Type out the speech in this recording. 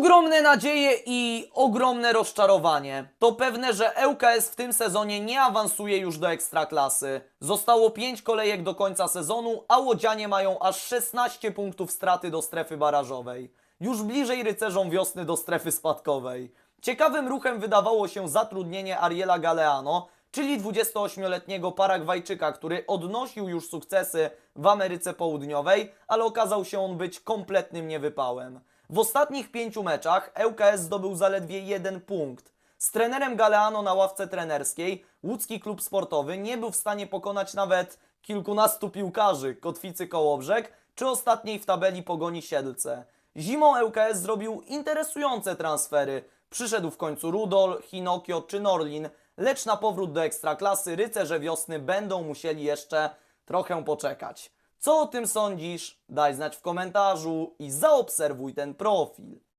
Ogromne nadzieje i ogromne rozczarowanie. To pewne, że ŁKS w tym sezonie nie awansuje już do ekstraklasy. Zostało 5 kolejek do końca sezonu, a łodzianie mają aż 16 punktów straty do strefy barażowej. Już bliżej rycerzom wiosny do strefy spadkowej. Ciekawym ruchem wydawało się zatrudnienie Ariela Galeano, czyli 28-letniego Paragwajczyka, który odnosił już sukcesy w Ameryce Południowej, ale okazał się on być kompletnym niewypałem. W ostatnich pięciu meczach ŁKS zdobył zaledwie jeden punkt. Z trenerem Galeano na ławce trenerskiej łódzki klub sportowy nie był w stanie pokonać nawet kilkunastu piłkarzy Kotwicy Kołobrzeg czy ostatniej w tabeli Pogoni Siedlce. Zimą ŁKS zrobił interesujące transfery. Przyszedł w końcu Rudol, Hinokio czy Norlin, lecz na powrót do ekstraklasy rycerze wiosny będą musieli jeszcze trochę poczekać. Co o tym sądzisz? Daj znać w komentarzu i zaobserwuj ten profil.